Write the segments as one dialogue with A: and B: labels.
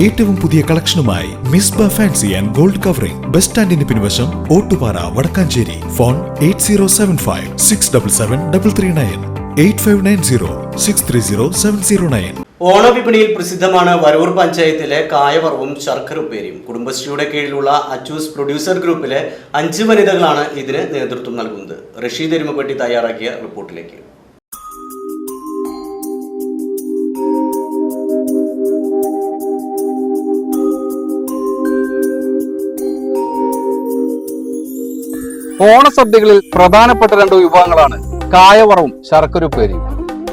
A: ഏറ്റവും പുതിയ കളക്ഷനുമായി Misba fancy and gold covering. Bus സ്റ്റാൻഡിന് പിൻവശം Ottupara Vadakkanchery. Phone eight zero seven five six double seven double three nine eight five nine zero six three zero seven zero nine.
B: ഓണവിപണിയിൽ പ്രസിദ്ധമാണ് വരൂർ പഞ്ചായത്തിലെ കായവറവും ശർക്കര ഉപ്പേരിയും കുടുംബശ്രീയുടെ കീഴിലുള്ള Achus producer ഗ്രൂപ്പിലെ അഞ്ച് വനിതകളാണ് ഇതിന് നേതൃത്വം നൽകുന്നത്. റഷീദ് എരുമപ്പെട്ടി തയ്യാറാക്കിയ റിപ്പോർട്ടിലേക്ക്.
C: ഓണസദ്യകളിൽ പ്രധാനപ്പെട്ട രണ്ട് വിഭവങ്ങളാണ് കായവറവും ശർക്കരുപ്പേരിയും.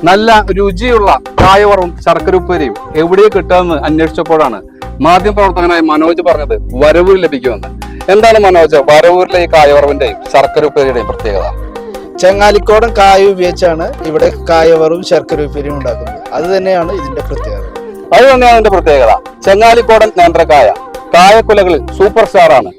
C: നല്ല രുചിയുള്ള കായവറവും ശർക്കരുപ്പേരിയും എവിടെ കിട്ടാമെന്ന് അന്വേഷിച്ചപ്പോഴാണ് മാധ്യമപ്രവർത്തകനായ മനോജ് പറഞ്ഞത് വരവൂർ ലഭിക്കുമെന്ന്. എന്താണ് മനോജ്? വരവൂരിലെ ഈ കായവറവിന്റെയും ശർക്കരുപ്പേരിയുടെയും പ്രത്യേകത?
D: ചെങ്ങാലിക്കോടൻ കായ ഉപയോഗിച്ചാണ് ഇവിടെ കായവറും ശർക്കരുപ്പേരിയും ഉണ്ടാക്കുന്നത്. അത് തന്നെയാണ് ഇതിന്റെ പ്രത്യേകത.
C: അത് തന്നെയാണ് അതിന്റെ പ്രത്യേകത. ചെങ്ങാലിക്കോടൻ നേന്ത്രക്കായ കായക്കുലകളിൽ സൂപ്പർ സ്റ്റാർ ആണ്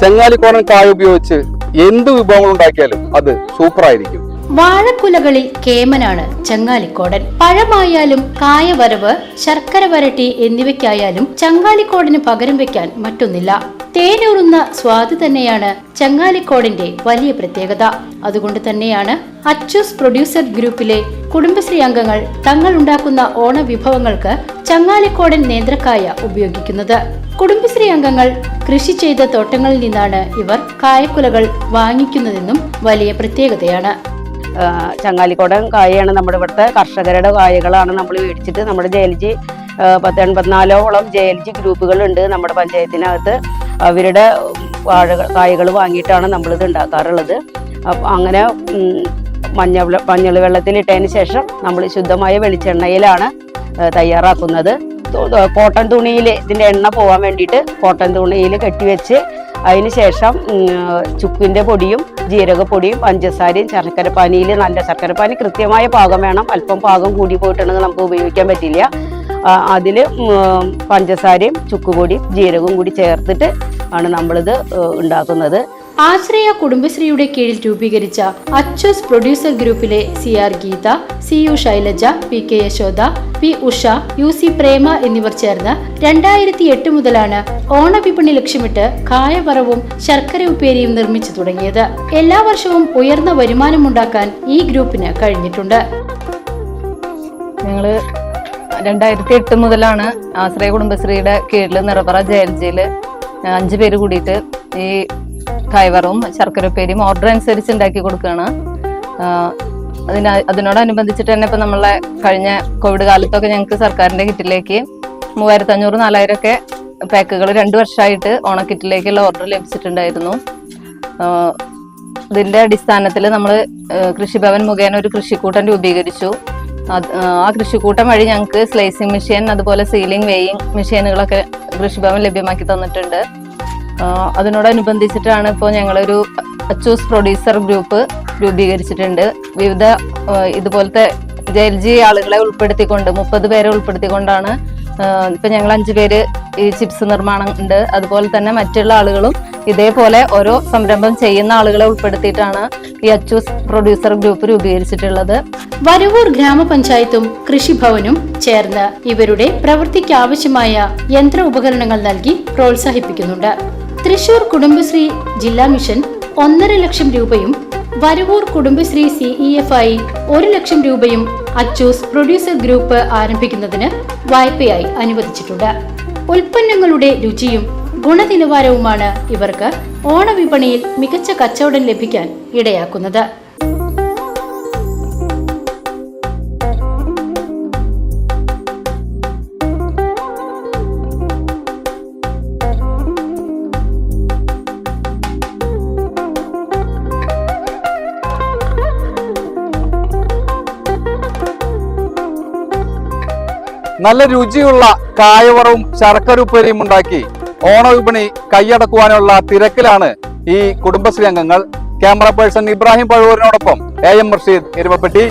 C: ചെങ്ങാലിക്കോടൻ കായ ഉപയോഗിച്ച് എന്ത് വിഭവങ്ങൾ ഉണ്ടാക്കിയാലും അത് സൂപ്പർ ആയിരിക്കും
E: വാഴക്കുലകളിൽ കേമനാണ് ചങ്ങാലിക്കോടൻ. പഴമായാലും കായവരവ് ശർക്കര വരട്ടി എന്നിവയ്ക്കായാലും ചങ്ങാലിക്കോടന് പകരം വെക്കാൻ മറ്റൊന്നില്ല. തേനൂറുന്ന സ്വാദ് തന്നെയാണ് ചങ്ങാലിക്കോടിന്റെ വലിയ പ്രത്യേകത. അതുകൊണ്ട് തന്നെയാണ് അച്ചൂസ് പ്രൊഡ്യൂസർ ഗ്രൂപ്പിലെ കുടുംബശ്രീ അംഗങ്ങൾ തങ്ങൾ ഉണ്ടാക്കുന്ന ഓണ വിഭവങ്ങൾക്ക് ചങ്ങാലിക്കോടൻ നേന്ത്രക്കായ ഉപയോഗിക്കുന്നത്. കുടുംബശ്രീ അംഗങ്ങൾ കൃഷി ചെയ്ത തോട്ടങ്ങളിൽ നിന്നാണ് ഇവർ കായക്കുലകൾ വാങ്ങിക്കുന്നതെന്നും വലിയ പ്രത്യേകതയാണ്.
F: ചങ്ങാലിക്കോടൻ കായയാണ് നമ്മുടെ ഇവിടുത്തെ കർഷകരുടെ കായകളാണ് നമ്മൾ മേടിച്ചിട്ട് നമ്മുടെ ജെ എൽ ജി പത്ത് എൺപത്തിനാലോളം ജെ എൽ ജി ഗ്രൂപ്പുകളുണ്ട് നമ്മുടെ പഞ്ചായത്തിനകത്ത്. അവരുടെ വാഴകൾ കായകൾ വാങ്ങിയിട്ടാണ് നമ്മളിത് ഉണ്ടാക്കാറുള്ളത്. അപ്പം അങ്ങനെ മഞ്ഞ മഞ്ഞൾ വെള്ളത്തിലിട്ടതിന് ശേഷം നമ്മൾ ശുദ്ധമായ വെളിച്ചെണ്ണയിലാണ് തയ്യാറാക്കുന്നത്. കോട്ടൺ തുണിയിൽ ഇതിന്റെ എണ്ണ പോകാൻ വേണ്ടിയിട്ട് കോട്ടൺ തുണിയിൽ കെട്ടിവെച്ച് അതിന് ശേഷം ചുക്കിന്റെ പൊടിയും ജീരകപ്പൊടിയും പഞ്ചസാരയും ശർക്കരപ്പാനിയിൽ നല്ല ശർക്കരപ്പാനി കൃത്യമായ പാകം വേണം. അല്പം പാകം കൂടി പോയിട്ടുണ്ടെങ്കിൽ നമുക്ക് ഉപയോഗിക്കാൻ പറ്റില്ല. അതിൽ പഞ്ചസാരയും ചുക്കുപൊടിയും ജീരകവും കൂടി ചേർത്തിട്ട് ആണ് നമ്മളിത് ഉണ്ടാക്കുന്നത്.
E: ആശ്രയ കുടുംബശ്രീയുടെ കീഴിൽ രൂപീകരിച്ച അച്ചോസ് പ്രൊഡ്യൂസർ ഗ്രൂപ്പിലെ C R Geetha C U Shailaja P K Yashoda P Usha U C Prema എന്നിവർ ചേർന്ന് രണ്ടായിരത്തി എട്ട് മുതലാണ് ഓണവിപണി ലക്ഷ്യമിട്ട് കായവറവും ശർക്കര ഉപ്പേരിയും നിർമ്മിച്ചു തുടങ്ങിയത്. എല്ലാ വർഷവും ഉയർന്ന വരുമാനമുണ്ടാക്കാൻ ഈ ഗ്രൂപ്പിന് കഴിഞ്ഞിട്ടുണ്ട്.
G: ഞങ്ങൾ രണ്ടായിരത്തി എട്ട് മുതലാണ് ആശ്രയ കുടുംബശ്രീയുടെ കീഴിൽ നിറപറ ജയൽജിയിൽ അഞ്ചു പേര് കൂടിയിട്ട് ഈ കൈവറും ശർക്കര ഉപ്പേരിയും ഓർഡർ അനുസരിച്ച് ഉണ്ടാക്കി കൊടുക്കുകയാണ്. അതിന അതിനോടനുബന്ധിച്ചിട്ട് തന്നെ ഇപ്പൊ നമ്മളെ കഴിഞ്ഞ കോവിഡ് കാലത്തൊക്കെ ഞങ്ങൾക്ക് സർക്കാരിന്റെ കിറ്റിലേക്ക് മൂവായിരത്തി അഞ്ഞൂറ് നാലായിരം ഒക്കെ പാക്കുകൾ രണ്ടു വർഷമായിട്ട് ഓണക്കിറ്റിലേക്കുള്ള ഓർഡർ ലഭിച്ചിട്ടുണ്ടായിരുന്നു. ഇതിന്റെ അടിസ്ഥാനത്തിൽ നമ്മൾ കൃഷിഭവൻ മുഖേന ഒരു കൃഷിക്കൂട്ടം രൂപീകരിച്ചു. ആ കൃഷിക്കൂട്ടം വഴി ഞങ്ങൾക്ക് സ്ലൈസിങ് മെഷീൻ അതുപോലെ സീലിംഗ് വെയിങ് മെഷീനുകളൊക്കെ കൃഷിഭവൻ ലഭ്യമാക്കി തന്നിട്ടുണ്ട്. അതിനോടനുബന്ധിച്ചിട്ടാണ് ഇപ്പോൾ ഞങ്ങളൊരു അച്ചൂസ് പ്രൊഡ്യൂസർ ഗ്രൂപ്പ് രൂപീകരിച്ചിട്ടുണ്ട്. വിവിധ ഇതുപോലത്തെ ജയിൽ ജി ആളുകളെ ഉൾപ്പെടുത്തിക്കൊണ്ട് മുപ്പത് പേരെ ഉൾപ്പെടുത്തിക്കൊണ്ടാണ് ഇപ്പൊ ഞങ്ങൾ അഞ്ചു പേര് ഈ ചിപ്സ് നിർമ്മാണം ഉണ്ട്. അതുപോലെ തന്നെ മറ്റുള്ള ആളുകളും ഇതേപോലെ ഓരോ സംരംഭം ചെയ്യുന്ന ആളുകളെ ഉൾപ്പെടുത്തിയിട്ടാണ് ഈ അച്ചൂസ് പ്രൊഡ്യൂസർ ഗ്രൂപ്പ് രൂപീകരിച്ചിട്ടുള്ളത്.
E: വരവൂർ ഗ്രാമപഞ്ചായത്തും കൃഷിഭവനും ചേർന്ന് ഇവരുടെ പ്രവൃത്തിക്ക് ആവശ്യമായ യന്ത്ര ഉപകരണങ്ങൾ നൽകി പ്രോത്സാഹിപ്പിക്കുന്നുണ്ട്. തൃശൂർ കുടുംബശ്രീ ജില്ലാ മിഷൻ ഒന്നര ലക്ഷം രൂപയും Varavoor Kudumbashree C E F I ഒരു ലക്ഷം രൂപയും അച്ചൂസ് പ്രൊഡ്യൂസർ ഗ്രൂപ്പ് ആരംഭിക്കുന്നതിന് വായ്പയായി അനുവദിച്ചിട്ടുണ്ട്. ഉൽപ്പന്നങ്ങളുടെ രുചിയും ഗുണനിലവാരവുമാണ് ഇവർക്ക് ഓണവിപണിയിൽ മികച്ച കച്ചവടം ലഭിക്കാൻ ഇടയാക്കുന്നത്.
C: നല്ല രുചിയുള്ള കായവറവും ശർക്കരുപ്പേരിയും ഉണ്ടാക്കി ഓണവിപണി കൈയടക്കുവാനുള്ള തിരക്കിലാണ് ഈ കുടുംബശ്രീ അംഗങ്ങൾ. ക്യാമറ പേഴ്സൺ ഇബ്രാഹിം പഴുവൂരിനോടൊപ്പം എ എം റഷീദ് എരുമപ്പെട്ടി.